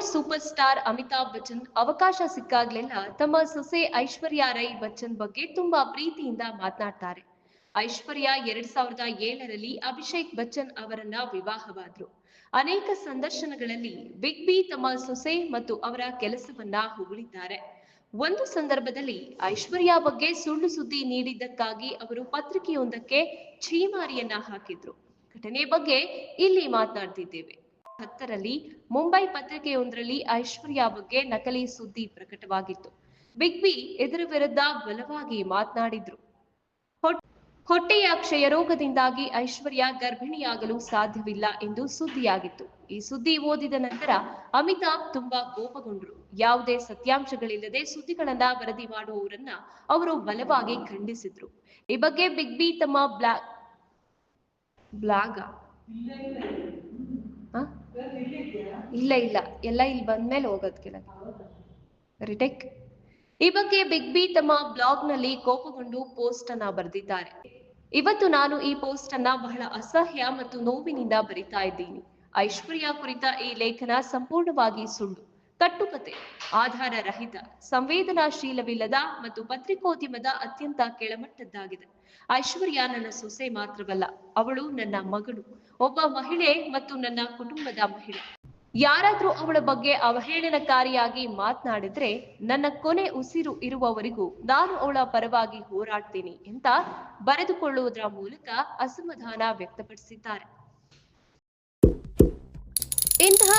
Super star Amitabh Bachchan ಅವಕಾಶ ಸಿಕ್ಕಾಗ್ಲೆಲ್ಲ ತಮ್ಮ ಸೊಸೆ ಐಶ್ವರ್ಯ ರೈ ಬಚ್ಚನ್ ಬಗ್ಗೆ ತುಂಬಾ ಪ್ರೀತಿಯಿಂದ ಮಾತನಾಡ್ತಾರೆ. ಐಶ್ವರ್ಯ ಎರಡ್ ಸಾವಿರದ ಏಳರಲ್ಲಿ ಅಭಿಷೇಕ್ ಬಚ್ಚನ್ ಅವರನ್ನ ವಿವಾಹವಾದ್ರು. ಅನೇಕ ಸಂದರ್ಶನಗಳಲ್ಲಿ ಬಿಗ್ ಬಿ ತಮ್ಮ ಸೊಸೆ ಮತ್ತು ಅವರ ಕೆಲಸವನ್ನ ಹೊಗಳಿದ್ದಾರೆ. ಒಂದು ಸಂದರ್ಭದಲ್ಲಿ ಐಶ್ವರ್ಯ ಬಗ್ಗೆ ಸುಳ್ಳು ಸುದ್ದಿ ನೀಡಿದ್ದಕ್ಕಾಗಿ ಅವರು ಪತ್ರಿಕೆಯೊಂದಕ್ಕೆ ಛೀಮಾರಿಯನ್ನ ಹಾಕಿದ್ರು. ಘಟನೆ ಬಗ್ಗೆ ಇಲ್ಲಿ ಮಾತನಾಡ್ತಿದ್ದೇವೆ. ಹತ್ತರಲ್ಲಿ ಮುಂಬೈ ಪತ್ರಿಕೆಯೊಂದರಲ್ಲಿ ಐಶ್ವರ್ಯ ಬಗ್ಗೆ ನಕಲಿ ಸುದ್ದಿ ಪ್ರಕಟವಾಗಿತ್ತು. ಬಿಗ್ ಬಿ ಇದರ ವಿರುದ್ಧ ಬಲವಾಗಿ ಮಾತನಾಡಿದ್ರು. ಹೊಟ್ಟೆಯ ಕ್ಷಯ ರೋಗದಿಂದಾಗಿ ಐಶ್ವರ್ಯ ಗರ್ಭಿಣಿಯಾಗಲು ಸಾಧ್ಯವಿಲ್ಲ ಎಂದು ಸುದ್ದಿಯಾಗಿತ್ತು. ಈ ಸುದ್ದಿ ಓದಿದ ನಂತರ ಅಮಿತಾಬ್ ತುಂಬಾ ಕೋಪಗೊಂಡ್ರು. ಯಾವುದೇ ಸತ್ಯಾಂಶಗಳಿಲ್ಲದೆ ಸುದ್ದಿಗಳನ್ನ ವರದಿ ಮಾಡುವವರನ್ನ ಅವರು ಬಲವಾಗಿ ಖಂಡಿಸಿದ್ರು. ಈ ಬಗ್ಗೆ ಬಿಗ್ ಬಿ ತಮ್ಮ ಬ್ಲಾಗ್? ಬ್ಲಾಗ ಇಲ್ಲ ಇಲ್ಲ. ಎಲ್ಲ ಇಲ್ಲಿ ಬಂದ್ಮೇಲೆ ಹೋಗೋದ್ ಕೆಳಗೆ ರಿಟೆಕ್. ಈ ಬಗ್ಗೆ ಬಿಗ್ ಬಿ ತಮ್ಮ ಬ್ಲಾಗ್ನಲ್ಲಿ ಕೋಪಗೊಂಡು ಪೋಸ್ಟ್ ಅನ್ನ ಬರೆದಿದ್ದಾರೆ. ಇವತ್ತು ನಾನು ಈ ಪೋಸ್ಟ್ ಅನ್ನ ಬಹಳ ಅಸಹ್ಯ ಮತ್ತು ನೋವಿನಿಂದ ಬರಿತಾ ಇದ್ದೀನಿ. ಐಶ್ವರ್ಯ ಕುರಿತ ಈ ಲೇಖನ ಸಂಪೂರ್ಣವಾಗಿ ಸುಳ್ಳು. ಕಟ್ಟುಕತೆ ಆಧಾರ ರಹಿತ ಸಂವೇದನಾಶೀಲವಿಲ್ಲದ ಮತ್ತು ಪತ್ರಿಕೋದ್ಯಮದ ಅತ್ಯಂತ ಕೆಳಮಟ್ಟದ್ದಾಗಿದೆ. ಐಶ್ವರ್ಯ ನನ್ನ ಸೊಸೆ ಮಾತ್ರವಲ್ಲ, ಅವಳು ನನ್ನ ಮಗಳು ಒಬ್ಬ ಮಹಿಳೆ ಮತ್ತು ನನ್ನ ಕುಟುಂಬದ ಮಹಿಳೆ. ಯಾರಾದ್ರೂ ಅವಳ ಬಗ್ಗೆ ಅವಹೇಳನಕಾರಿಯಾಗಿ ಮಾತನಾಡಿದ್ರೆ, ನನ್ನ ಕೊನೆ ಉಸಿರು ಇರುವವರೆಗೂ ನಾನು ಅವಳ ಪರವಾಗಿ ಹೋರಾಡ್ತೀನಿ ಅಂತ ಬರೆದುಕೊಳ್ಳುವುದರ ಮೂಲಕ ಅಸಮಾಧಾನ ವ್ಯಕ್ತಪಡಿಸಿದ್ದಾರೆ.